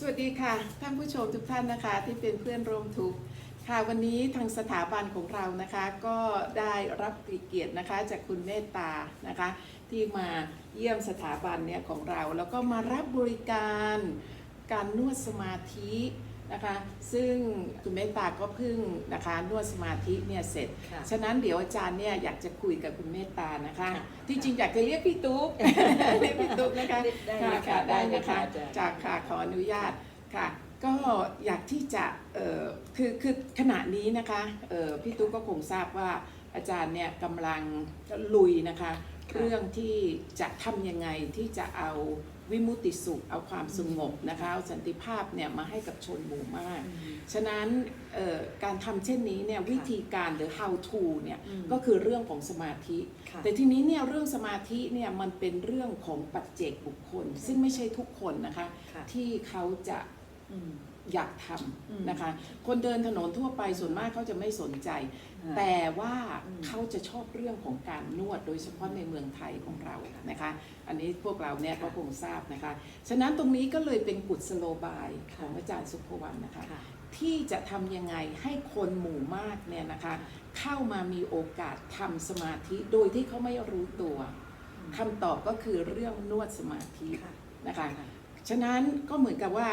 สวัสดีค่ะ ท่านผู้ชมทุกท่านนะคะที่เป็นเพื่อนร่วมทุกข์ค่ะวันนี้ทางสถาบันของเรานะคะก็ได้รับเกียรตินะคะจากคุณเมตตานะคะที่มาเยี่ยมสถาบันเนี่ยของเรา แล้วก็มารับบริการการนวดสมาธิ นะคะ ซึ่งคุณเมตตาก็เพิ่งนะคะนวดสมาธิเนี่ยเสร็จ ค่ะฉะนั้นเดี๋ยวอาจารย์เนี่ยอยากจะคุยกับคุณเมตตานะคะ ค่ะที่จริงอยากจะเรียกพี่ตุ๊ก เรียกพี่ตุ๊กนะคะได้ค่ะเลยค่ะค่ะได้ได้เลยนะคะค่ะอาจารย์ จากค่ะขออนุญาตค่ะ ก็อยากที่จะเอ่อคือคือขณะนี้นะคะเอ่อพี่ตุ๊กก็คงทราบว่าอาจารย์เนี่ยกำลังลุยนะคะ เรื่องที่จะทำยังไงที่จะเอา วิมุตติสุข เอาความสงบนะคะเอาสันติภาพเนี่ยมาให้กับชนหมู่มาก ฉะนั้นเอ่อการทำเช่นนี้เนี่ยวิธีการหรือ how to เนี่ยอืมก็คือเรื่องของสมาธิค่ะแต่ทีนี้เนี่ยเรื่องสมาธิเนี่ยมันเป็นเรื่องของปัจเจกบุคคล ซึ่งไม่ใช่ทุกคนนะคะค่ะที่เขาจะ อืมอยากทอืมำนะคะ คนเดินถนนทั่วไปส่วนมากเขาจะไม่สนใจค่ะแต่ว่าอืมเขาจะชอบเรื่องของการนวดโดยเฉพาะในเมืองไทยของเรานะคะ อันนี้พวกเราเนี่ยค่ะก็คงทราบนะคะ ฉะนั้นตรงนี้ก็เลยเป็นกุศโลบายค่ะของอาจารย์สุภวรรณนะคะค่ะที่จะทำยังไงให้คนหมู่มากเนี่ยนะคะ เข้ามามีโอกาสทำสมาธิโดยที่เขาไม่รู้ตัวคำตอบก็คือเรื่องนวดสมาธิค่ะนะคะ ฉะนั้นก็เหมือนกับว่า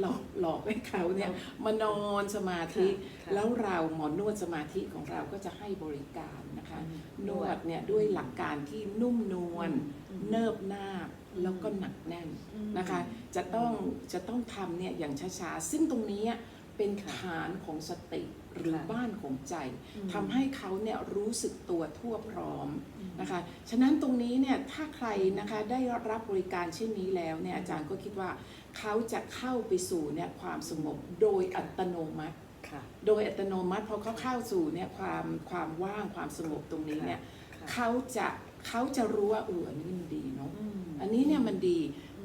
หลอกหลอกให้เขาเนี่ยมานอนสมาธิ ค่ะแล้วเราหมอนวดสมาธิของเราก็จะให้บริการนะคะอืมนวดเนี่ยด้วยหลักการที่นุ่มนวลอืม เนิบนาบแล้วก็หนักแน่นอืมนะคะจะต้องจะต้องทำเนี่ยอย่างช้าๆ ซึ่งตรงนี้ เป็นฐานของสติหรือค่ะบ้านของใจอืมทำให้เขาเนี่ยรู้สึกตัวทั่วพร้อมอืมนะคะ ฉะนั้นตรงนี้เนี่ยถ้าใครนะคะได้รับบริการเช่นนี้แล้วเนี่ยอาจารย์ก็คิดว่าเขาจะเข้าไปสู่เนี่ยความสงบโดยอัตโนมัติค่ะโดยอัตโนมัติพอเขาเข้าสู่เนี่ยความความว่างความสงบตรงนี้เนี่ยค่ะเขาจะเขาจะรู้ว่าเอออันนี้มันดีเนาะอืมอันนี้เนี่ยมันดี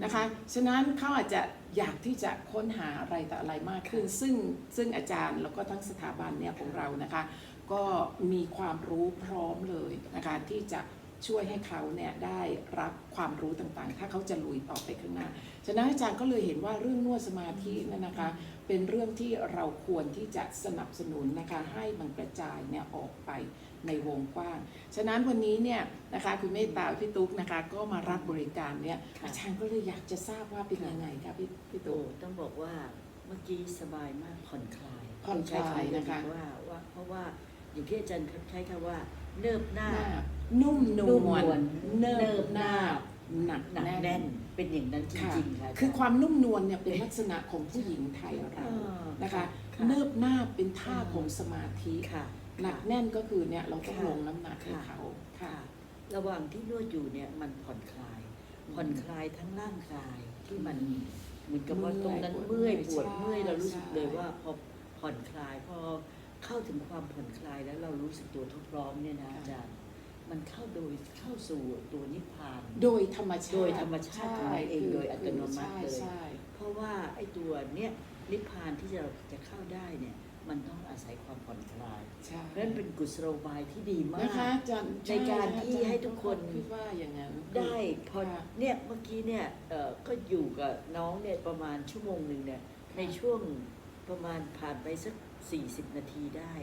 นะคะ ฉะนั้นเขาอาจจะ อยากที่จะค้นหาอะไรต่ออะไรมากขึ้น ซึ่งซึ่งอาจารย์แล้วก็ทั้งสถาบันเนี่ยของเรานะคะ ก็มีความรู้พร้อมเลยนะคะที่จะ ช่วยให้เขาเนี่ยได้รับความรู้ต่างๆ ถ้าเขาจะลุยต่อไปข้างหน้า ฉะนั้นอาจารย์ก็เลยเห็นว่าเรื่องนวดสมาธิเนยนะคะ เป็นเรื่องที่เราควรที่จะสนับสนุนนะคะให้มันกระจายเนี่ยออกไปในวงกว้าง ฉะนั้นวันนี้เนี่ยนะคะคุณเมตตาพี่ตุ๊กนะคะก็มารับบริการเนี่ยค่ะอาจารย์ก็เลยอยากจะทราบว่าเป็นยังไงคะพี่พี่โอ้ตุ๊กต้องบอกว่าเมื่อกี้สบายมากผ่อนคลายผ่อนคลายนะคะใช้ำว่าว่าเพราะว่าอย่างที่อาจารย์ใช้คำว่า เนิบหน้าหน้า นุ่มนนุ่มวนนวลเนิบเนิบหน้าหน้าหนักหนักแน่แน่นนเป็นอย่างนั้นจค่ะริงๆค่ะ คือความนุ่มนวลเนี่ยเป็นลักษณะของผู้หญิงไทยเราอ่านะคะค่ะ เนิบหน้าเป็นท่าของสมาธิค่ะ หนักแน่นก็คือเนี่ยเราต้องค่ะลงน้ำหนักให้ค่ะ เขาค่ะค่ะ ระหว่างที่นวดอยู่เนี่ยมันผ่อนคลาย ผ่อนคลายทั้งร่างกายที่มันเหมือนกับว่าตรงนั้นเมื่เมื่ออยยปวดใช่เมื่อยเรารู้สึกใช่เลยว่าพอผ่อนคลายพอ เข้าถึงความผ่อนคลายแล้วเรารู้สึกตัวทุกพร้อมเนี่ยนะอาจารย์มันเข้าโดยเข้าสู่ตัวนิพพาน โดยธรรมชาติโดยธรรมชาติของมันเองใช่โดยอัตโนมัติเลยใช่เพราะว่าไอ้ตัวเนี้ยนิพพานที่จะจะเข้าได้เนี่ยมันต้องอาศัยความผ่อนคลายใช่เพราะฉะนั้นเป็นกุศโลบายที่ดีมากนะคะอาจารย์ในการที่ให้ทุกคนคิดว่าอย่างนั้นได้พอค่ะเนี่ยเมื่อกี้เนี่ยเอ่อก็อยู่กับน้องเนี่ยประมาณชั่วโมงหนึ่งเนี่ยในช่วงประมาณผ่านไปสัก 40 นาทีได้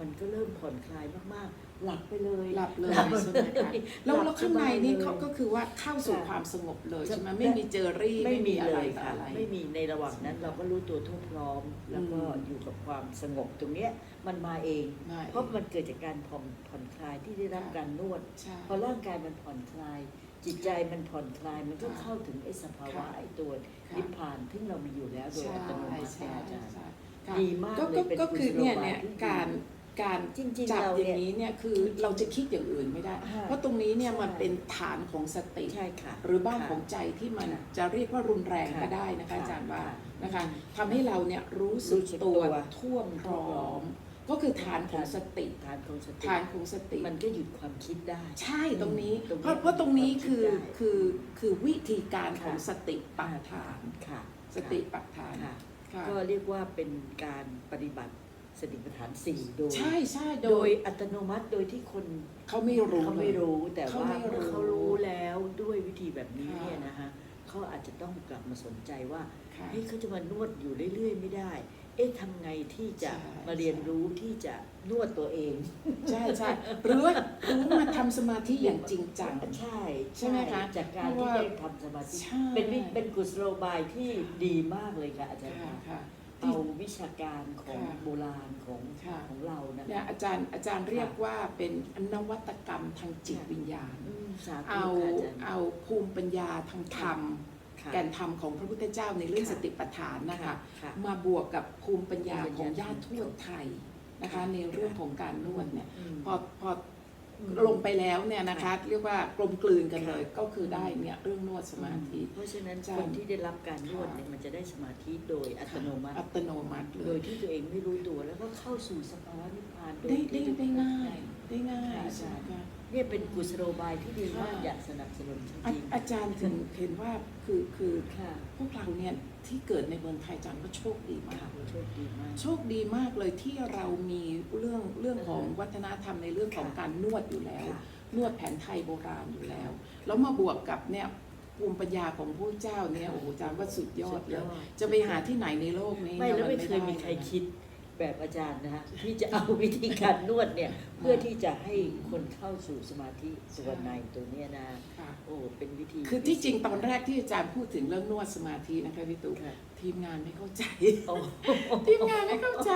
มันก็เริ่มผ่อนคลายมากๆ หลับไปเลยหลับเลยหลับใช่ไหมคะแล้วหลับแล้วข้างในนี่สบยลยเขาก็คือว่าเข้าสู่ค่ะความสงบเลยจะใช่ไหมไม่มีเจอรี่ไม่มีอะเลไรยต่อค่ะอะไร ไม่มีในระหว่างนั้นเราก็รู้ตัวทั่วพร้อม แล้วก็อืมอยู่กับความสงบตรงเนี้ยมันมาเองไม่เพราะมันเกิดจากการผ่อนผ่อนคลายที่ได้รับค่ะการนวด ใช่พอร่างกายมันผ่อนคลาย จิตใจมันผ่อนคลายมันก็ค่ะเข้าถึงไอ้สภาวะค่ะไอ้ตัวค่ะนิพพานที่เรามีอยู่แล้วโดยใช่อัตโนมัติใช่เนี่ยอาจารย์ ใช่ ค่ะดีมากก็เลยก็เป็นก็คือเนี่ยเนี่ยกุศโลบายที่ดี การการจริงๆจับเราอเนี่ย่ายงนี้เนี่ยคือเราจะคิดอย่างอื่นไม่ได้ค่ะเพราะตรงนี้เนี่ยใช่มันเป็นฐานของสติ ใช่ค่ะ หรือบ้านค่ะของใจที่มันค่ะจะเรียกว่ารุนแรงค่ะก็ได้นะคะค่ะอาจารย์ว่าค่ะนะคะทำให้เราเนี่ยรู้สึกรู้สึกตัวตัวทั่วพร้อม ก็คือฐานของสติทานของสติฐานของสติ มันก็หยุดความคิดได้ ใช่ตรงนี้ ตรงนี้เพราะเพราะตรงนี้คือความคิดได้คือคือวิธีการค่ะของสติปัฏฐาน ค่ะสติปัฏฐาน ค่ะค่ะ ก็เรียกว่าเป็นการปฏิบัติสติปัฏฐานสี่โดยใช่ใช่โดโดยยอัตโนมัติโดยที่คนเขาไม่รู้ เขาไม่รู้แต่เขาว่าไม่รู้เมื่อเขารู้แล้วด้วยวิธีแบบนี้ค่ะ เนี่ยนะคะเขาอาจจะต้องกลับมาสนใจว่าค่ะ เฮ้ยเขาจะมานวดอยู่เรื่อยๆ ไม่ได้ เอ๊ะทำไงที่จะใช่มาเรียนรู้ที่จะ นวดตัวเอง ใช่ใช่หรือว่าหรือว่ามาทำสมาธิอย่างจริงจัง ใช่ใช่ไหมคะจากการเพที่ราะว่าได้ทำสมาธิใช่ เป็นวิเป็นกุศโลบายที่ดีมากเลยค่ะอาจารย์ค่ะค่ะค่ะ เอาวิชาการของค่ะโบราณของค่ะ ของเรานะเนี่ยอาจารย์อาจารย์เรียกว่าเป็นนวัตกรรมทางจิตวิญญาณ อืมสาธุเอาค่ะอาจารย์เอาภูมิปัญญาทางธรรม ค่ะ แก่นธรรมของพระพุทธเจ้าในเรื่องค่ะ สติปัฏฐานนะคะ ค่ะ มาบวกกับภูมิปัญญาภูมิปัญญาของญาติทวดไทย นะคะค่ะในเรื่องของการนวดเนี่ยอืมพอพออืมลงไปแล้วเนี่ยนะคะ เรียกว่ากลมกลืนกันเลยก็คือได้เนี่ยเรื่องนวดสมาธิ เพราะฉะนั้นอาจารย์คนที่ได้รับการนวดค่ะเนี่ยมันจะได้สมาธิโดยอัตโนมัติอัตโนมัติเลโดยยที่ตัวเองไม่รู้ตัวแล้วก็เข้าสู่สภาวะนิพพานโดยได้ได้ที่ได้ง่ายได้ง่ายค่ะใช่ไหมคะ เนี่ยเป็นกุศโลบายที่ดีมากค่ะอยากสนับสนุนจอาริงอาจารย์ถึงเห็นว่าคือคือๆค่ะพวกเราเนี่ยที่เกิดในเมืองไทยอาจารย์ก็โชคดีมากค่ะเลยโชคดีมาก โชคดีมากเลยที่เรามีเรื่องเรื่องของอือฮะวัฒนธรรมในเรื่องของค่ะการนวดอยู่แล้วค่ะนวดแผนไทยโบราณอยู่แล้ว แล้วมาบวกกับเนี่ยภูมิปัญญาของผู้เจ้าเนี่ยโอ้โหอาจารย์ว่าสุดยอดเลยจะไปหาที่ไหนในโลกนี้ไม่แล้วไม่นเคยมีใครด้คิด แบบอาจารย์นะฮะที่จะเอาวิธีการนวดเนี่ย เพื่อที่จะให้คนเข้าสู่สมาธิตัวในตัวเนี้ยนะค่ะ โอ้เป็นวิธี คือที่จริงตอนแรกที่อาจารย์พูดถึงเรื่องนวดสมาธินะคะพี่ตุ๊กค่ะ ทีมงานไม่เข้าใจ โอ้ ทีมงานไม่เข้าใจ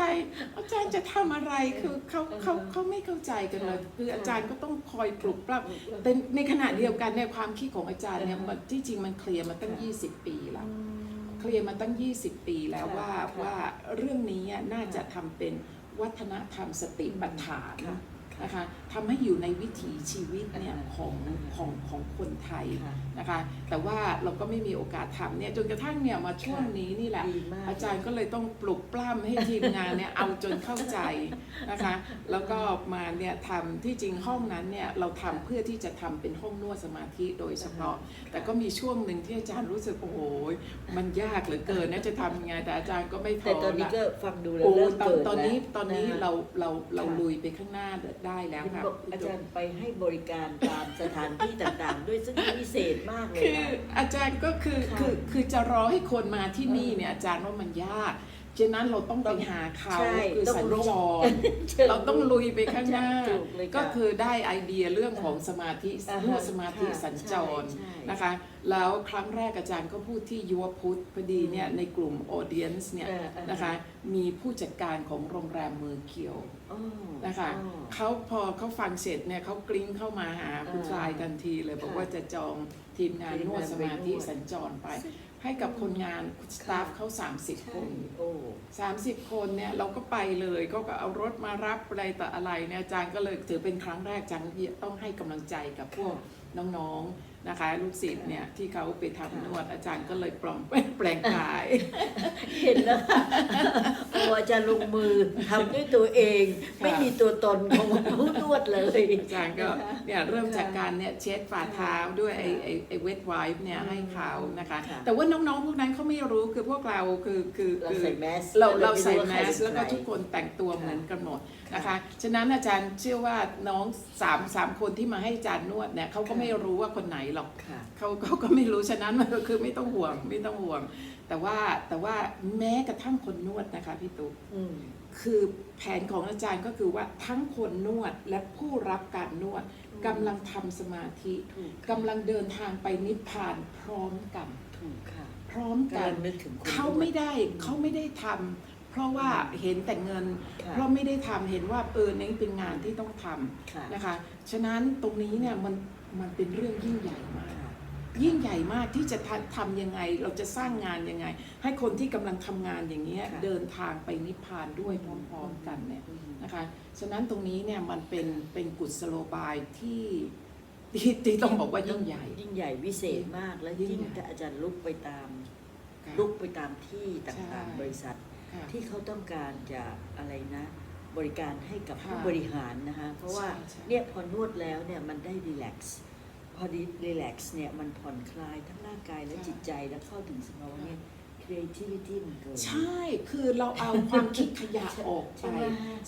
อาจารย์จะทำอะไรคือเขาเขาเขาไม่เข้าใจกันเลยค่ะคืออาจารย์ก็ต้องคอยปลุกปลับแต่ในขณะเดียวกันในยความคิดของอาจารย์เนี่ยมันที่จริงมันเคลียร์มาตั้ง 20 ปีแล้ว เคลียร์มาตั้ง 20 ปีแล้วค่ะว่าค่ะว่าเรื่องนี้น่าจะทำเป็นวัฒนธรรมสติปัฏฐานค่ะ นะคะทำให้อยู่ในวิถีชีวิตเนี่ยอ่าของอ่าของของคนไทยค่ะนะคะ แต่ว่าเราก็ไม่มีโอกาสทำเนี่ยจนกระทั่งเนี่ยมาช่วงนี้นี่แหละดีมากอาจารย์ก็เลยต้องปลุกปล้ำให้ทีมงานเนี่ยเอาจนเข้าใจนะคะ แล้วก็มาเนี่ยทำที่จริงห้องนั้นเนี่ยเราทำเพื่อที่จะทำเป็นห้องนวดสมาธิโดยเฉพาะ แต่ก็มีช่วงหนึ่งที่อาจารย์รู้สึกโอ้โหมันยากเหลือเกินนะจะทำยังไงแต่อาจารย์ก็ไม่ท้แต่อตอนนี้ละก็ฟังดูแล้วโอ้เริ่มตอนเกิดตอนนี้แล้วตอนนี้ะฮะเราเราเราค่ะลุยไปข้างหน้าได้แล้วเห็นค่ะบอกอาจารย์ไปให้บริการตามสถานที่ต่างๆ ด้วยซึ่งพิเศษมากเลยคือนะอาจารย์ก็คือค่ะคือคือจะรอให้คนมาที่นี่เนี่ยอาจารย์ว่ามันยาก ฉะนั้นเราต้องไปหาเขาใช่คือต้องสัญรู้จรเราต้องลุยไปข้างหน้า ถูกเลยค่ะก็คือได้ไอเดียเรื่องของสมาธิอ่าฮะนวดสมาธิค่ะสัญจรใช่ใช่นะคะ แล้วครั้งแรกอาจารย์ก็พูดที่ยุวพุทธพอดีเนี่ยในกลุ่มออเดียนส์เนี่ยเออเออ นะคะมีผู้จัดการของโรงแรมเมืองเกียว อ๋อนะคะอ๋อ เขาพอเขาฟังเสร็จเนี่ยเขากริ้งเข้ามาหาคุณอ่าชายทันทีเลย บอกค่ะว่าจะจองทีมงานทีมนวดงานสมาธิไปนวดสัญจรไป ให้กับคนงานสตาฟเขาใช่30 คนโอ้30 คนเนี่ยเราก็ไปเลยก็เอารถมารับอะไรต่ออะไรเนี่ยอาจารย์ก็เลยถือเป็นครั้งแรกอาจารย์ต้องให้กำลังใจกับพวกน้องๆ นะคะลูกศิษย์เนี่ยที่เขาไปทำนวดอาจารย์ก็เลยปลอมแปลงกาย เห็นแล้วค่ะโอ้อาจารย์ลงมือทำด้วยตัวเองค่ะไม่มีตัวตนของผู้นวดเลยอาจารย์ก็เนี่ยเริ่มจากการเนี่ยเช็ดฝ่าเท้าด้วยไอ้ไอ้ไอ้เวทไวป์เนี่ยให้เขานะคะค่ะแต่ว่าน้องๆพวกนั้นเขาไม่รู้คือพวกเราคือคือเราคือใส่แมสเราเราไม่ใส่ว่แมใครสเป็นแล้วก็ใครทุกคนแต่งตัวค่ะเหมือนกันหมดค่ะนะคะฉะนั้นอาจารย์เชื่อว่าน้องสามสามคนที่มาให้อาจารย์นวดเนี่ยเขาก็ค่ะไม่รู้ว่าคนไหนหรอกค่ะเขาเขาก็ไม่รู้ฉะนั้นมันก็คือไม่ต้องห่วงไม่ต้องห่วง แต่ว่าแต่ว่าแม้กระทั่งคนนวดนะคะพี่ตุ๊กอืมคือแผนของอาจารย์ก็คือว่าทั้งคนนวดและผู้รับการนวดกำลังทำสมาธิถูกกำลังเดินทางไปนิพพานพร้อมกันถูกค่ะ พร้อมกักำนลังนึกถึงคนเขาไม่ได้เขาไม่ได้ทำเพราะว่าเห็นแต่เงินค่ะเพราะไม่ได้ทำเห็นว่าเออนี่เป็นงานที่ต้องทำค่ะนะคะ ฉะนั้นตรงนี้เนี่ยมัน มันเป็นเรื่องยิ่งใหญ่มากค่ะยิ่งใหญ่มากที่จะทำทำยังไง เราจะสร้างงานยังไง ให้คนที่กำลังทำงานอย่างเงี้ยค่ะเดินทางไปนิพพานด้วยพร้อมๆกันเนี่ยอืมนะคะฉะนั้นตรงนี้เนี่ยมันเป็นเป็นกุศโลบายที่ที่ที่ต้องบอกว่ายิ่งใหญ่ ยิ่งใหญ่วิเศษมากและยิ่ยิ่งงใหญ่ถ้าอาจารย์ลุกไปตามค่ะลุกไปตามที่ใช่ต่างๆบริษัทค่ะที่เขาต้องการจะอะไรนะ บริการให้กับค่ะผู้บริหารนะคะเพราะว่าใช่ใช่เนี่ยพอนวดแล้วเนี่ยมันได้รีแลกซ์พอดีรีแลกซ์เนี่ยมันผ่อนคลายทั้งร่างกายและค่ะจิตใจแล้วเข้าถึงสภาวะเนี่ย creativity มันเกิดใช่ คือเราเอาความคิดขยะออกไปใช่ไหม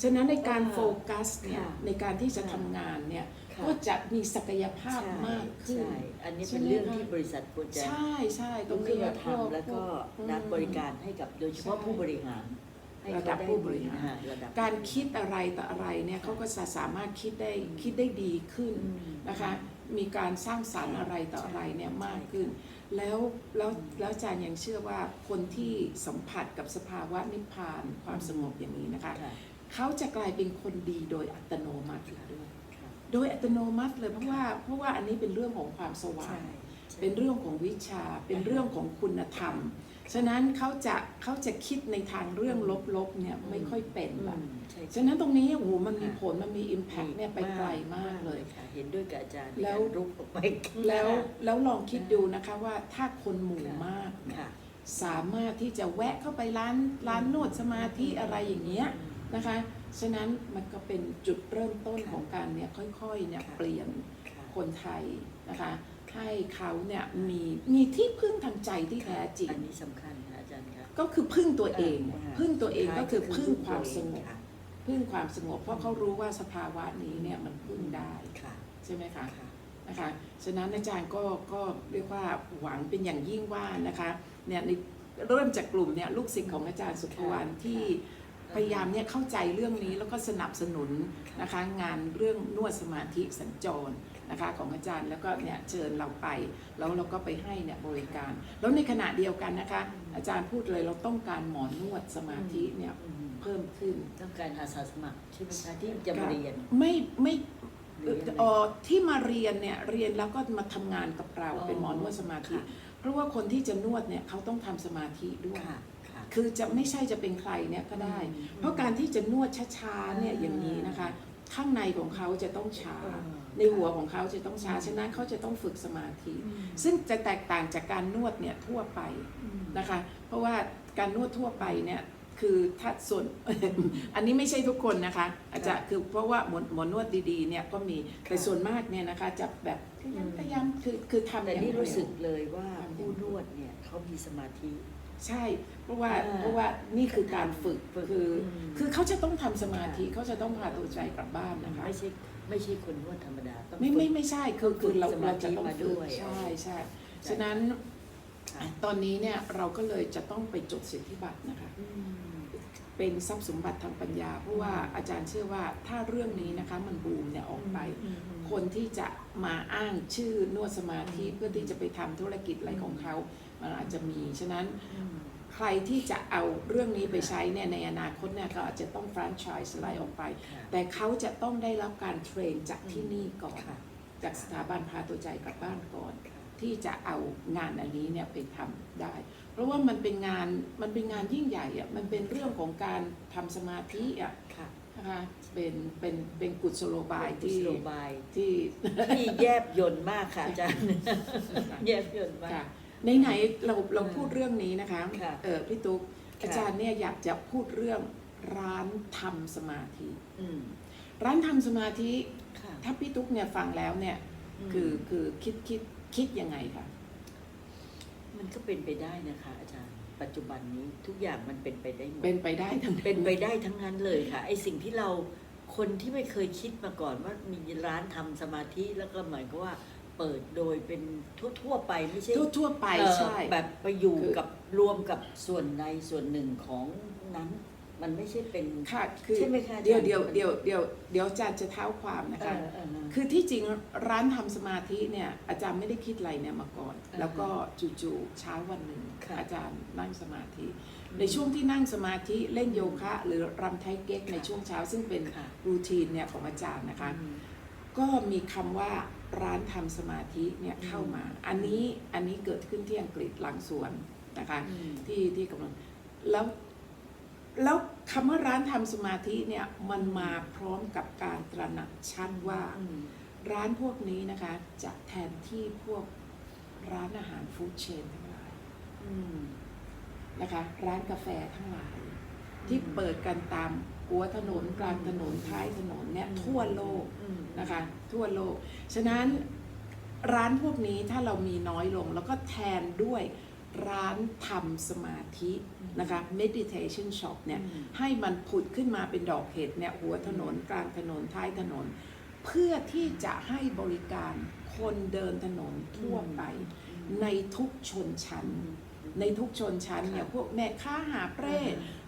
ฉะนั้นในการอ่าโฟกัสเนี่ยค่ะในการที่จะค่ะทำงานเนี่ยค่ะค่ะก็จะมีศักยภาพใช่มากขึ้นใช่อันนี้ใช่เป็นไหมเรื่องคะที่บริษัทควรจะใช่ใช่ตรลุงกขึ้นนี้มาพวทำแล้วก็พวนักบริการให้กับโดยเฉพาะใช่ผู้บริหารให้ ระเขาดับได้ผู้บริหารอ่ระดับการคิดอะไรต่ออะไรเนี่ยเขาก็จะสามารถคิดได้คิดได้ดีขึ้นอืมนะคะมีการสร้างสรรค์อะไรต่ออะไรเนี่ยใช่มากขึ้น แล้วแล้วแล้วอาจารย์ยังเชื่อว่าคนที่สัมผัสกับสภาวะนิพพานความสงบอย่างนี้นะคะค่ะเขาจะกลายเป็นคนดีโดยอัตโนมัติด้วยค่ะโดยอัตโนมัติเลยเพราะว่าเพราะว่าอันนี้เป็นเรื่องของความสว่างใช่ใช่เป็นเรื่องของวิชาเป็นเรื่องของคุณธรรม ฉะนั้นเขาจะเขาจะคิดในทางเรื่องลบๆเนี่ยไม่ค่อยเป็นอืละมใช่ฉะนั้นตรงนี้โอ้โหมันมีค่ะผลมันมี Impact เนี่ยไปไกลมากเลยค่ะ เห็นด้วยกับอาจารย์แล้วในการรุกออกไปข้างหน้าแล้วแล้วลองคิดดูนะคะว่าถ้าคนหมู่มากเนี่ยค่ะสามารถที่จะแวะเข้าไปร้านร้านนวดสมาธิอะไรอย่างเงี้ยนะคะ ฉะนั้นมันก็เป็นจุดเริ่มต้นค่ะของการเนี่ยค่อยๆเนี่ยค่ะเปลี่ยนค่ะคนไทยนะคะ ให้เขาเนี่ยมีมีที่พึ่งทางใจที่แท้จริง อันนี้สำคัญค่ะอาจารย์คะก็คือพึ่งตัวเองาพึ่งตัวเองก็คือสุดท้ยพึ่งความสงบค่ะพึ่งความสงบเพราะเขารู้ว่าสภาวะนี้เนี่ยมันพึ่งได้ค่ะใช่ไหมคะค่ะนะคะฉะนั้นอาจารย์ก็ก็เรียกว่าหวังเป็นอย่างยิ่งว่านะคะเนี่ยในเริ่มจากกลุ่มเนี่ยลูกศิษย์ของอาจารย์สุภวรรณค่ะที่พยายามเนี่ยเข้าใจเรื่องนี้แล้วก็สนับสนุนนะคะงานเรื่องนวดสมาธิสัญจร นะคะของอาจารย์แล้วก็เนี่ยเชิญเราไป แล้วเราก็ไปให้เนี่ยบริการ แล้วในขณะเดียวกันนะคะ อาจารย์พูดเลยเราต้องการหมอนวดสมาธิเนี่ยอืมเพิ่มขึ้นต้องการอาสาสมัครใช่ไหมคะที่จะมาเรียนไม่ไม่หรือยังไงเอ่อที่มาเรียนเนี่ยเรียนแล้วก็มาทำงานกับเราอ๋อเป็นหมอนวดสมาธิค่ะเพราะว่าคนที่จะนวดเนี่ยเขาต้องทำสมาธิด้วยค่ะค่ะคือจะไม่ใช่จะเป็นใครเนี่ยก็ได้อืมเพราะการที่จะนวดช้าๆเนี่ยอ่าอย่างนี้นะคะ ข้างในของเขาจะต้องช้าอ่าในหัวของเขาจะต้องช้า ฉะนั้นเขาจะต้องฝึกสมาธิอืมซึ่งจะแตกต่างจากการนวดเนี่ยทั่วไปอืมนะคะ เพราะว่าการนวดทั่วไปเนี่ยคือถ้าส่วนอันนี้ไม่ใช่ทุกคนนะคะ อาจจะคือเพราะว่าหมอหมอนวดดีๆเนี่ยก็มีแต่ส่วนมากเนี่ยนะคะจะแบบพยายามพยายามคือคือทำแต่อย่างนี่เร็วรู้สึกเลยว่าทำอย่างผู้นวดเนี่ยเขามีสมาธิ ใช่ เพราะว่าอ่าเพราะว่านี่คือการฝึกฝึกคืออมคือเขาจะต้องทำสมาธิเขาจะต้องพาตัวใจกลับบ้านนะคะไม่ใช่ไม่ใช่คนนวดธรรมดาต้องไม่ฝึกไม่ไม่ใช่คือคือเราฝึกสมาเราธิจะต้องมาฝึด้กวยใช่ใช่ใช่ฉะนั้นค่ะตอนนี้เนี่ยเราก็เลยจะต้องไปจดสิทธิบัตรนะคะอืมเป็นทรัพย์สมบัติทางปัญญา เพราะว่าอาจารย์เชื่อว่าถ้าเรื่องนี้นะคะมันบูมเนี่ยออกไปอืมอืมคนที่จะมาอ้างชื่อนวดสมาธิอืมเพื่อที่จะไปทำธุรกิจอะไรของเขา มันอาจจะมีฉะนั้นอืมใครที่จะเอาเรื่องนี้ไปใช้เนี่ยในอนาคตเนี่ยก็อาจจะต้องแฟรนไชส์อะไรออกไปค่ะแต่เขาจะต้องได้รับการเทรนจากที่นี่ก่อนค่ะจากสถาบันพาตัวใจกลับบ้านก่อนค่ะที่จะเอางานอันนี้เนี่ยไปทำได้ เพราะว่ามันเป็นงานมันเป็นงานยิ่งใหญ่อะมันเป็นเรื่องของการทำสมาธิอะค่ะนะคะเป็นเป็นเป็นกุศโลบายกุที่ศโลบายที่ที่แยบยนต์มากค่ะอาจารย์แยบยนต์มากค่ะใน ไหนๆเราเราพูดเรื่องนี้นะคะค่ะเออพี่ตุ๊กค่ะอาจารย์เนี่ยอยากจะพูดเรื่องร้านทำสมาธิ อืมร้านทำสมาธิ ค่ะ ถ้าพี่ตุ๊กเนี่ยฟังแล้วเนี่ยมคือคือคิดคิดคิดยังไงคะ มันก็เป็นไปได้นะคะ อาจารย์ ปัจจุบันนี้ทุกอย่างมันเป็นไปได้หมด เป็นไปได้ทั้งเป็นไปได้ทั้งนั้นเลยค่ะ ไอสิ่งที่เราคนที่ไม่เคยคิดมาก่อนว่ามีร้านทำสมาธิแล้วก็หมายก็ว่า เปิดโดยเป็นทั่วๆไปไม่ใช่ทั่วทั่วๆไปเอ่อใช่ แบบไปอยู่คือ กับรวมกับส่วนในส่วนหนึ่งของนั้น มันไม่ใช่เป็น ค่ะคือใช่ไหมคะอาจารย์ เดี๋ยวเดี๋ยวเดี๋ยวเดี๋ยวเดี๋ยวอาจารย์จะเท้าความนะเอคะ อเออเออ คือที่จริงร้านทำสมาธิเนี่ยอาจารย์ไม่ได้คิดอะไรเนี่ยมาก่อน อ่าฮะแล้วก็จู่ๆเช้าวันหนึ่งค่ะอาจารย์นั่งสมาธิอืมในช่วงที่นั่งสมาธิเล่นโยคะ หรือรำไทเก๊กค่ะในช่วงเช้าซึ่งเป็นค่ะ รูทีนเนี่ยของอาจารย์นะคะ อืม ก็มีคำว่า ร้านทำสมาธิเนี่ยเข้ามา อันนี้อันนี้เกิดขึ้นที่อังกฤษหลังสวนนะคะอืมที่ที่กำลังแล้วแล้วคำว่าร้านทำสมาธิเนี่ยมันมาพร้อมกับการตระหนักชัดว่าอืมร้านพวกนี้นะคะจะแทนที่พวกร้านอาหารฟู้ดเชนทั้งหลายอืมนะคะร้านกาแฟทั้งหลาย ที่เปิดกันตามหัวถนนกลางถนนท้ายถนนเนี่ยอืมทั่วโลกอืมนะคะทั่วโลก ฉะนั้นร้านพวกนี้ถ้าเรามีน้อยลงแล้วก็แทนด้วยร้านทำสมาธินะคะ meditation shop เนี่ยอืมให้มันผุดขึ้นมาเป็นดอกเห็ดเนี่ยหัวถนนกลางถนนท้ายถนน เพื่อที่จะให้บริการคนเดินถนนทั่วไป ในทุกชนชั้น ในทุกชนชั้นเนี่ยพวกแม่ค้าหาบเร่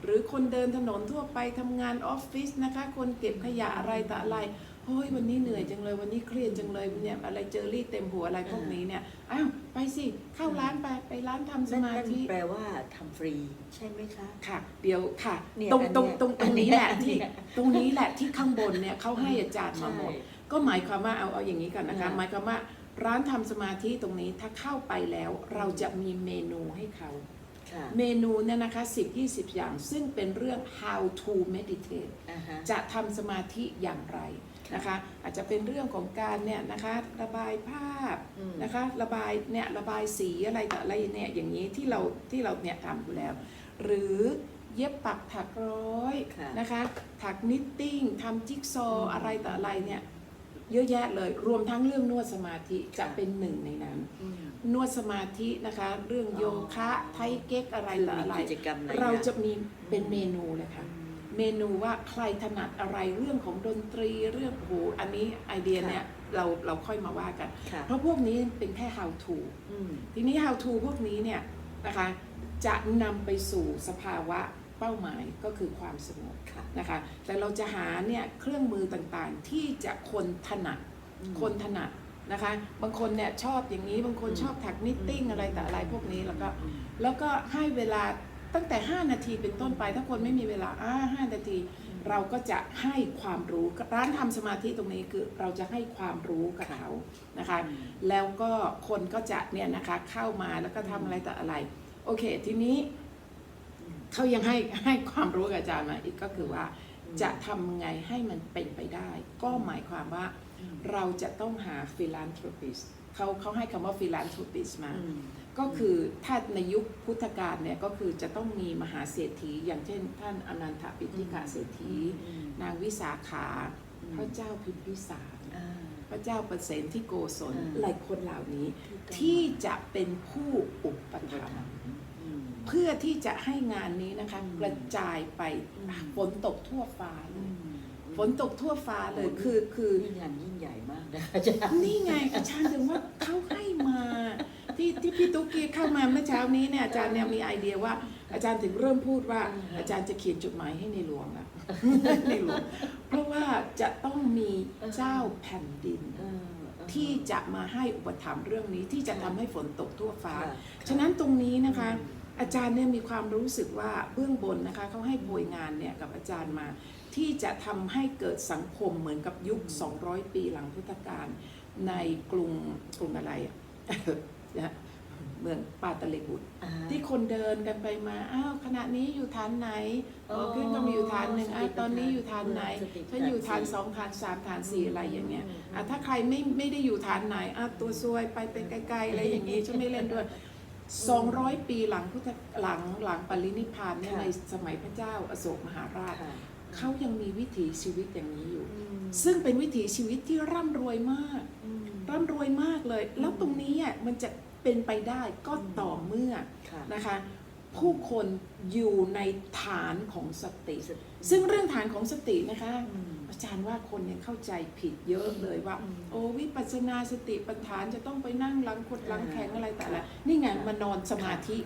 หรือคนเดินถนนทั่วไปทำงานออฟฟิศนะคะ คนเก็บขยะอะไรต่ออะไรเฮ้ยวันนี้เหนื่อยจังเลยวันนี้เครียดจังเลยเนี่ยอะไรเจอรี่เต็มหัวอะไรพวกนี้เนี่ยอ้าวไปสิเข้าร้านไปไปร้านทำสนั่นมานั่นธิแปลว่าทำฟรีใช่ไหมคะค่ะ เดี๋ยวค่ะเนี่ยตรงอันตรงเนี้ยตรงตอัรนงเนี้ยนี้แหละอันที่เนี้ยตรงนี้แหละที่ข้างบนเนี่ยเขาให้อาจารย์มาหมดใช่ก็หมายความว่าเอาเอาอย่างนี้ก่อนนะคะค่ะหมายความว่าร้านทำสมาธิตรงนี้ถ้าเข้าไปแล้วเราจะมีเมนูให้เขาค่ะ เมนูเนี่ยนะคะ 10 20 อย่าง ซึ่งเป็นเรื่อง how to meditate อ่าฮะจะทำสมาธิอย่างไรนะคะ อาจจะเป็นเรื่องของการเนี่ยนะคะระบายภาพอืมนะคะระบายเนี่ยระบายสีอะไรต่ออะไรเนี่ยอย่างนี้ที่เราที่เราเนี่ยทำอยู่แล้ว หรือเย็บปักถักร้อยค่ะนะคะถักนิตติ้งทำจิ๊กซออืว์มอะไรต่ออะไรเนี่ยเยอะแยะเลย รวมทั้งเรื่องนวดสมาธิจะค่ะเป็นหนึ่งในนั้นอืม นวดสมาธินะคะ เรื่องโยคะอ๋อไทเก๊กอะไรคือต่อมีอะไรกิจกรรมหลายเราอย่งจะมีเป็นเมนูเลยค่ะอืมเมนูว่าใครถนัดอะไรเรื่องของดนตรีเรื่องโอ้โหอันนี้ไอเดียค่ะเนี่ยเราเราค่อยมาว่ากันค่ะเพราะพวกนี้เป็นแค่ how to อืมทีนี้ how to พวกนี้เนี่ยนะคะจะนำไปสู่สภาวะเป้าหมายก็คือความสงบค่ะนะคะแต่เราจะหาเนี่ยเครื่องมือต่างๆที่จะคนถนัดอืมคนถนัด นะคะ บางคนเนี่ยชอบอย่างนี้ บางคนอืมชอบถักนิตติ้งอะไรแต่อะไรพวกนี้แล้วก็อืมแล้วก็ให้เวลาตั้งแต่ 5 นาทีเป็นต้นไปถ้าคนไม่มีเวลาอ่าห้านาที เราก็จะให้ความรู้ร้านทำสมาธิตรงนี้คือเราจะให้ความรู้กับเขานะคะอืมแล้วก็คนก็จะเนี่ยนะคะเข้ามาแล้วก็ทำอะไรต่ออะไร โอเค ทีนี้อืมเขายังให้ให้ความรู้กับอาจารย์มาอีกก็คือว่าอืมจะทำไงให้มันเป็นไปได้ ก็หมายความว่าอืม เราจะต้องหาฟิลันทรปิสเขาเขาให้คำว่าฟิลันทรปิสมาอืมก็คือถ้าในยุคพุทธกาลเนี่ยก็คือจะต้องมีมหาเศรษฐี อย่างเช่น ท่านอนันทปิฎกเศรษฐีอืมนางวิสาขาอืมพระเจ้าพิมพิสารอ่าพระเจ้าประเสนที่โกศลอ่าหลายคนเหล่านี้ถูกต้องที่จะเป็นผู้อุปอุปถัมถัมภ์ภ์อืมเพื่อที่จะให้งานนี้นะคะอืมกระจายไปอืมฝนตกทั่วฟ้าเลอืยม ฝนตกทั่วฟ้าเลยโอ้คือคือนี่งานยิ่งใหญ่มากนะอาจารย์นี่ไงอาจารย์ถึงว่าเขาให้มา ที่ที่พี่ตุ๊กกี้เข้ามาเมื่อเช้านี้เนี่ยอาจารย์เนี่ยมีไอเดียว่า อาจารย์ถึงเริ่มพูดว่า อาจารย์จะเขียนจดหมายให้ในหลวงแล้วในหลวงเพราะว่าจะต้องมีเจ้าแผ่นดินเออเออที่จะมาให้อุปถัมภ์เรื่องนี้ที่จะทำให้ฝนตกทั่วฟ้าค่ะฉะนั้นตรงนี้นะคะอืมอาจารย์เนี่ยมีความรู้สึกว่าเบื้องบนนะคะเขาให้โปรยงานเนี่ยกับอาจารย์มา ที่จะทำให้เกิดสังคมเหมือนกับยุค 200 ปีหลังพุทธกาลในกรุงกรุงอะไรอะนะเมืองปาตเลบุตรอ่าที่คนเดินกันไปมา อ้าวขณะนี้อยู่ฐานไหนเออขึ้นก็มีอยู่ฐานหนึ่งอ้าวตอนนี้อยู่ฐานไหนสติปัฏฐานฉันอยู่ฐานสองฐานสามฐานสี่อะไรอย่างเงี้ยอะถ้าใครไม่ไม่ได้อยู่ฐานไหนอะตัวซวยไปไปไกลๆอะไรอย่างงี้ฉันไม่เล่นด้วย200 ปีหลังพุทธหลังหลังปรินิพพานเนี่ยค่ะในสมัยพระเจ้าอโศกมหาราชค่ะ เขายังมีวิถีชีวิตอย่างนี้อยู่อืมซึ่งเป็นวิถีชีวิตที่ร่ำรวยมากอืมร่ำรวยมากเลย แล้วตรงนี้อะมันจะเป็นไปได้ก็ต่อเมื่อค่ะนะคะ ผู้คนอยู่ในฐานของสติสติ ซึ่งเรื่องฐานของสตินะคะ อืมอาจารย์ว่าคนยังเข้าใจผิดเยอะเลยว่าอืมโอ้วิปัสสนาสติปัฏฐานจะต้องไปนั่งหลังกดหลังแข็งอะไรแต่ละค่ะนี่ไงมานอนสมาธิ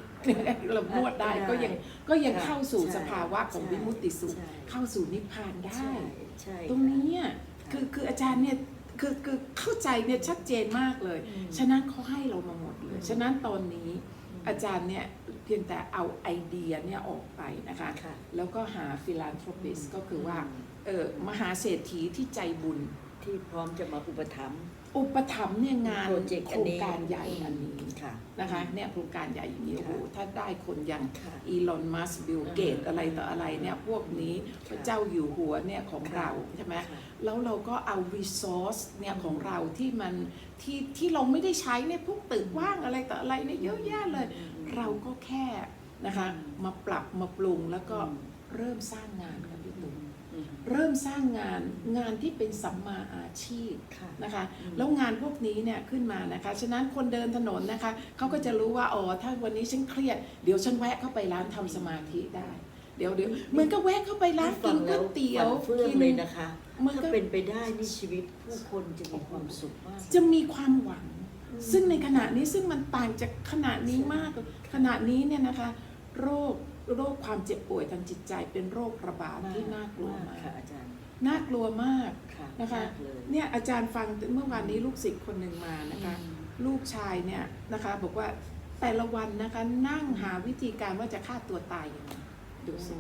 เรานวดได้ได้ก็ยังก็ยังค่ะเข้าสู่ใช่สภาวะของใช่วิมุตติสุขใช่เข้าสู่นิพพานได้ใช่ใช่ตรงนี้อะค่ะคือคืออาจารย์เนี่ยคือคือเข้าใจเนี่ยชัดเจนมากเลยอืมฉะนั้นเขาให้เรามาหมดเลยอืมฉะนั้นตอนนี้มอาจารย์เนี่ยเพียงแต่เอาไอเดียเนี่ยออกไปนะคะค่ะแล้วก็หาฟิลานทรปิสก็คือว่าม เออมหาเศรษฐีที่ใจบุญ ที่พร้อมจะมาอุปถัมภ์ อุปถัมภ์เนี่ยงานโปรเจกต์โคอัรนงนี้ การใหญ่อันนี้ ค่ะ นะคะเนี่ยโครงการใหญ่อย่างนี้โอ้โหค่ะถ้าได้คนอย่างค่ะอีลอนมัสบิลเกตอืมอะไรต่ออะไรเนี่ยพวกนี้พระเจ้าอยู่หัวเนี่ยของค่ะเราใช่ไหมค่ะแล้วเราก็เอา resource เนี่ยอืมของเราที่มันที่ที่เราไม่ได้ใช้เนี่ยพวกตึกว่างอะไรต่ออะไรเนี่ยเยอะแยะเลย อืมเราก็แค่นะคะอืมมาปรับมาปรุงแล้วก็อืม เริ่มสร้างงานกันพี่ตุ้มอืม เริ่มสร้างงานงานที่เป็นสัมมาอาชีพค่ะนะคะอืมแล้วงานพวกนี้เนี่ยขึ้นมานะคะ ฉะนั้นคนเดินถนนนะคะเขาก็จะรู้ว่าอ๋อถ้าวันนี้ฉันเครียด เดี๋ยวฉันแวะเข้าไปร้านทำสมาธิได้ เดี๋ยวเดี๋ยวเหมือนก็แวะเข้าไปร้านกินก๋วยเตี๋ยวฟังแล้เฟื่องเลยนะคะมันถ้าก็เป็นไปได้นี่ชีวิตผู้คนจะมีความสุขมากจะมีความหวัง ซึ่งในขณะนี้ซึ่งมันต่างจากขณะนี้มากขณะนี้เนี่ยนะคะ โรค โรคความเจ็บป่วยทางจิตใจเป็นโรคระบาดที่น่ากลัวมากค่ะอาจารย์น่ากลัวมากค่ะนะคะมากเลยเนี่ยอาจารย์ฟังเมื่อวานนี้ลูกศิษย์คนหนึ่งมานะคะอืมลูกชายเนี่ยนะคะ บอกว่าแต่ละวันนะคะนั่งหาวิธีการว่าจะฆ่าตัวตายยังไงดูสิ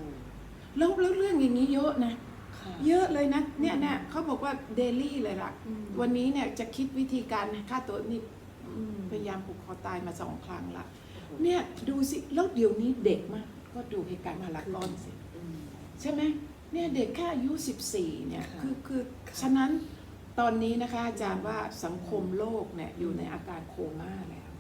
แล้วแล้วเรื่องอย่างนี้เยอะนะค่ะเยอะเลยนะ เนี่ยเนี่ยเขาบอกว่าเดลี่เลยล่ะอืมวันนี้เนี่ยจะคิดวิธีการฆ่าตัวนี่อืมพยายามผูกคอตายมาสองครั้งละโอ้โหเนี่ยดูสิแล้วเดี๋ยวนี้เด็กมาก ก็ดูเหตุการณ์พารากอนสิอืมใช่ไหมเนี่ยเด็กแค่อายุ 14 เนี่ยค่ะคือคือค่ะฉะนั้นตอนนี้นะคะอาจารย์ว่าสังคมโลกเนี่ยอยู่ในอาการโคม่าแล้ว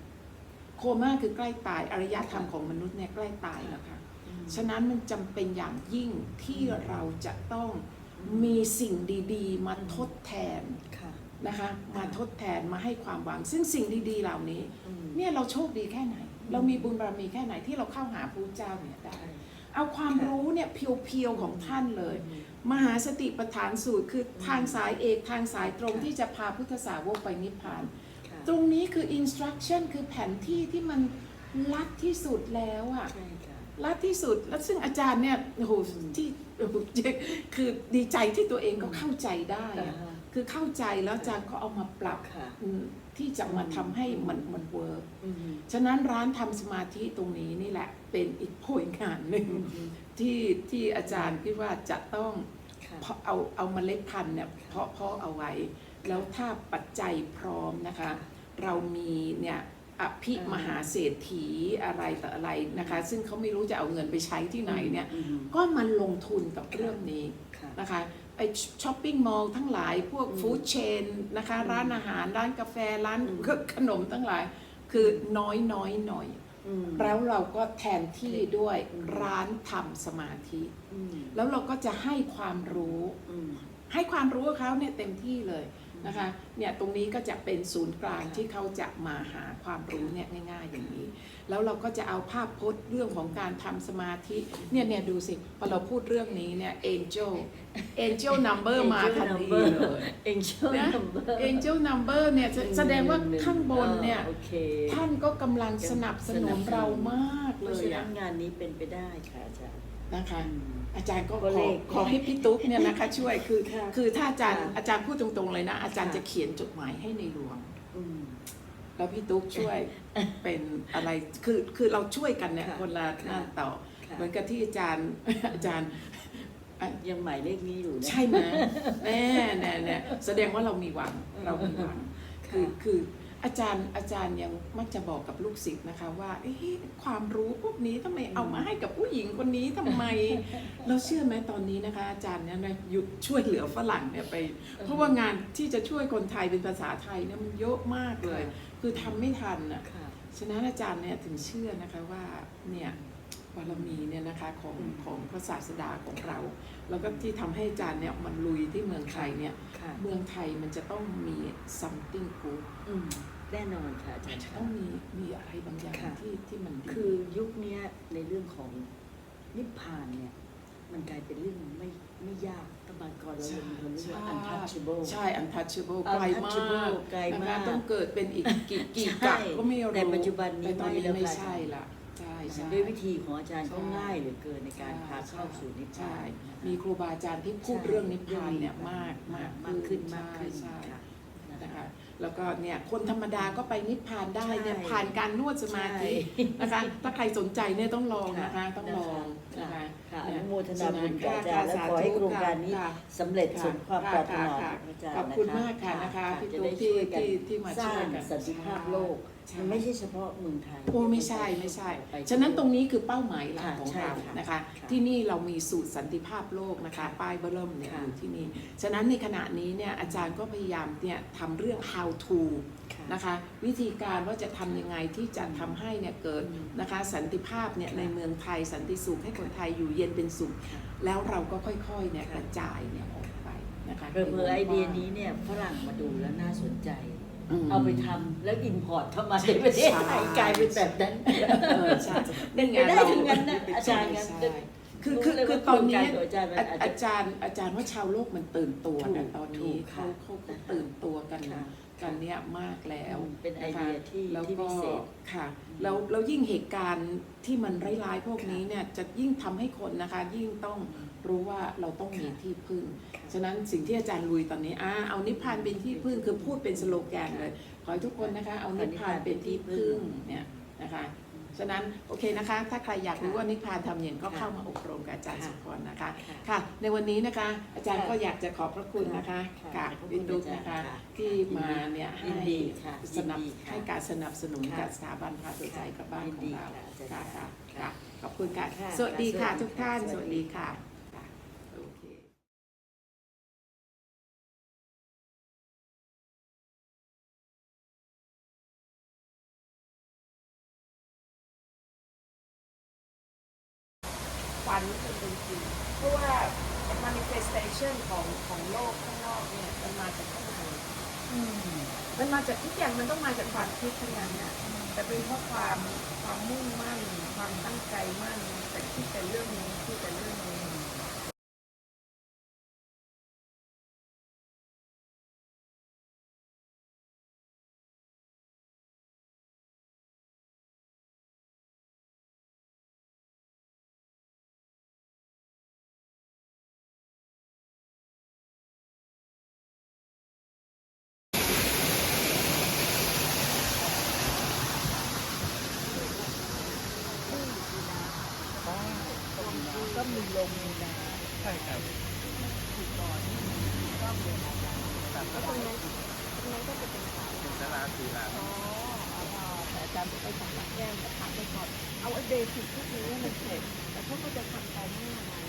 โคม่าคือใกล้ตายอารยธรรมของมนุษย์เนี่ยใกล้ตายแล้วค่ะอืมฉะนั้นมันจำเป็นอย่างยิ่งที่เราจะต้องมีสิ่งดี ๆ มาทดแทนค่ะนะคะมาค่ะทดแทนมาให้ความหวัง ซึ่งสิ่งดีๆเหล่านี้อืมเนี่ยเราโชคดีแค่ไหน เรามีบุญบารมีแค่ไหนที่เราเข้าหาพระเจ้าเนี่ยได้ใช่เอาความค่ะรู้เนี่ยเพียวๆของท่านเลยอืมมหาสติปัฏฐานสูตรคือทางสายเอกทางสายตรงค่ะที่จะพาพุทธสาวกไปนิพพานค่ะตรงนี้คือ instruction คือแผนที่ที่มันลัดที่สุดแล้วอะ ใช่ค่ะลัดที่สุด แล้วซึ่งอาจารย์เนี่ยโอ้โหที่โอ้โหคือดีใจที่ตัวเองก็เข้าใจได้อะอ่าคือเข้าใจแล้วอาจารย์ก็เอามาปรับค่ะ อืมที่จะมาทำให้มันมันเวิร์กอืมฉะนั้นร้านทำสมาธิตรงนี้นี่แหละ เป็นอีกโผลงานหนึ่งอืมที่ที่อาจารย์คิดว่าจะต้อง ค่ะ เพาะเอาเอาเมล็ดพันธุ์เนี่ยเพาะเพาะเอาไว้ แล้วถ้าปัจจัยพร้อมนะคะ เรามีเนี่ย อภิมหาเศรษฐีอะไรต่ออะไรนะคะ ซึ่งเขาไม่รู้จะเอาเงินไปใช้ที่ไหนเนี่ยอืมก็มันลงทุนกับเรื่องนี้ค่ะนะคะไอช้อปปิ้งมอลล์ทั้งหลายพวกอืมฟู้ดเชนนะคะอืมร้านอาหาร ร้านกาแฟ ร้านอืมขนมทั้งหลาย คือน้อยน้อยหน่อยอืมแล้วเราก็แทนที่ด้วยอืมร้านทำสมาธิอืมแล้วเราก็จะให้ความรู้อืมให้ความรู้กับเขาเนี่ยเต็มที่เลย นะคะเนี่ยตรงนี้ก็จะเป็นศูนย์กลางค่ะที่เขาจะมาหาความรู้เนี่ยง่าย ๆ อย่างนี้ แล้วเราก็จะเอาภาพพจน์เรื่องของการทำสมาธิเนี่ยเนี่ยดูสิพอเราพูดเรื่องนี้เนี่ย angel angel number มาทันทีเลยเองช่วยนะ angel number เนี่ยแสแสดงว่าข้างบนเนี่ยโอเคท่านก็กำลังสนับสนุนเรามากเพเลราะยฉะนั้อะนงานนี้เป็นไปได้ค่ะอาจารย์ นะคะอืมอาจารย์ก็ก็ขเลอขขอให้พี่ตุ๊กเนี่ยนะคะ ช่วยคือค่ะคือถ้าอาจารย์ค่ะอาจารย์พูดตรงๆเลยนะ อาจารย์ค่ะจะเขียนจดหมายให้ในหลวงอืมแล้วพี่ตุ๊กช่วยเป็นอะไรคือคือเราช่วยกันเนี่ยค่ะคนละค่ะหน้าต่อค่ะเหมือนกับที่อาจารย์อาจารย์ยังหมายเลขนี้อยู่นะใช่ไหมแน่แน่แน่แสดงว่าเรามีหวังเรามีหวังคือค่ะคือ อาจารย์อาจารย์ยังมักจะบอกกับลูกศิษย์นะคะว่าเอ๊ะความรู้พวกนี้ทำไมเอามาให้กับผู้หญิงคนนี้ทำไม เราเชื่อไหมตอนนี้นะคะ อาจารย์เนี่ยนะหยุดช่วยเหลือฝรั่งเนี่ยไป เพราะว่างานที่จะช่วยคนไทยเป็นภาษาไทยเนี่ยมันเยอะมากเลย คือทำไม่ทันอะค่ะฉะนั้นอาจารย์เนี่ยถึงเชื่อนะคะว่าเนี่ยบารมีเนี่ยนะคะของอืมของพระศาสดาของเรา แล้วก็ที่ทำให้อาจารย์เนี่ยมันลุยที่เมืองไทยเนี่ยค่ะเมืองไทยมันจะต้องมี something good อืม แน่นอนค่ะอาจามัรนย์จะค่ะต้องมีมีอะไรบางอย่างค่ะที่ที่มันดีคือยุคเนี้ยในเรื่องของนิพพานเนี่ย มันกลายเป็นเรื่องไม่ไม่ยากตบากรเราเลยมีคนเรียกว่า untouchable ใช่ untouchable ไกลมาก untouchable ไกลมากนะคะต้องเกิดเป็นอีกกี่กี่ใช่กับก็ไม่รู้แต่ปัจจุบันนี้แต่ตอนนี้ไม่แล้วไม่ค่ะใช่ละใช่ใช่ ด้วยวิธีของอาจารย์ก็ใช่ง่ายเหลือเกินในการพาเข้าสู่นิพพาใช่นนะคะ มีครูบาอาจารย์ที่พูดใช่เรื่องนิพพานเนี่ยเรื่องมากมากมากขึ้นมากขึ้นใช่ค่ะใช่ นะนะคะคะแล้วก็เนี่ยคนธรรมดาก็ไปนิพพานได้เนี่ยใช่ผ่านการนวดสมาธิใช่นะคะถ้าใครสนใจเนี่ยต้องลองนะคะค่ะต้องลองนะคะค่ะอเนี่ยนุโมทนาบุญกับอาจารย์และค่ะขอให้โครงการนี้ค่ะสำเร็จค่ะสมความปรารถนาค่ะของอาจารย์ขอบคุณมากค่ะนะคะพี่จะตุ๊ได้กที่ช่วยกันที่ที่มาสร้าช่วยงกันสันติภาพโลกใช่ มันไม่ใช่เฉพาะเมืองไทย โอ้ไม่ใช่ไม่ใช่ไปฉะนั้นตรงนี้คือเป้าหมายหลักค่ะของใช่เราค่ะนะคะ ค่ะที่นี่เรามีสูตรสันติภาพโลกนะคะค่ะป้ายเบอร์เริ่มเนี่ยค่ะ อยู่ที่นี่ ฉะนั้นในขณะนี้เนี่ยอาจารย์ก็พยายามเนี่ยทำเรื่อง how to ค่ะ นะคะ วิธีการว่าจะทำยังไงที่จะทำให้เนี่ยเกิดอืมนะคะ สันติภาพเนี่ยค่ะในเมืองไทยสันติสุขให้คนไทยอยู่เย็นเป็นสุข ค่ะแล้วเราก็ค่อยๆเนี่ยค่ะกระจายเนี่ยออกไปนะคะเพอเพอไอเดียนี้เนี่ยฝรั่งมาดูแล้วน่าสนใจม เอาไปทำแล้วอินพอร์ตเข้ามาในประเทศไทยใช่ กลายเป็นแบบนั้น เออใช่เป็นไปได้ทั้งนั้นนะอาจารย์งั้นใช่คือรู้คือเลยคือว่าตอนนี้โครงการของอาจารย์มันอาจจะอาจารย์อาจารย์ว่าชาวโลกมันตื่นตัวกันถูกตอนนี้ถูกเขาค่ะเขาเขานะคะตื่นตัวกันค่ะกันเนี้ยมากแล้วเป็นไอนะคะเดียที่แล้วที่ก็พิเศษ ค่ะแล้วแล้วยิ่งเหตุการณ์ที่มันร้ายๆพวกนี้เนี่ยจะยิ่งทำให้คนนะคะ ยิ่งต้อง รู้ว่าเราต้องมีที่พึ่ง ฉะนั้นสิ่งที่อาจารย์ลุยตอนนี้อ่าเอานิพพานเป็นที่พึ่งคือพูดเป็นสโลแกนเลย ขอให้ทุกคนนะคะ เอานิพพานเป็นที่พึ่งเนี่ยนะคะ ฉะนั้นโอเคนะคะ ถ้าใครอยากรู้ว่านิพพานทำอย่างก็เข้ามาอบรมกับอาจารย์สุพรนะคะค่ะค่ะในวันนี้นะคะ อาจารย์ค่ะก็อยากจะขอบพระคุณนะคะค่ะกับขอบคุณวินดุกอาจารย์นะคะค่ะที่มาเนี่ยยิให้นดีค่ะสนับยินดีค่ะให้การสนับสนุนค่ะกับสถาบันพระตัวใจกับบ้านยินขอดีงเราค่ะอาจารย์ค่ะค่ะค่ะค่ะขอบคุณค่ะค่ะสวัสดีค่ะสวัสดีทุกท่านค่ะสวัสดีค่ะ manifestation ของของโลกข้างนอกเนี่ยมันมาจากข้างในมันมาจากทุกอย่างมันต้องมาจากความคิดทั้งนั้นเนี่ยแต่เป็นเพราะความความมุ่งมั่น ความตั้งใจมั่นแต่คิดแต่เรื่องนี้คิดแต่เรื่องนี้ องมีลมมีน้ำใช่ครับแล้วตรงนั้นตรงนั้นก็จะเป็นเขาเป็นสลาสีลาอ๋อแต่อาจารย์จะไปสำนักแยกก็พักไปก่อนเอาไอ้เบสิกพวกนี้มันเสร็จแต่เขาก็จะทำไปไม่นาน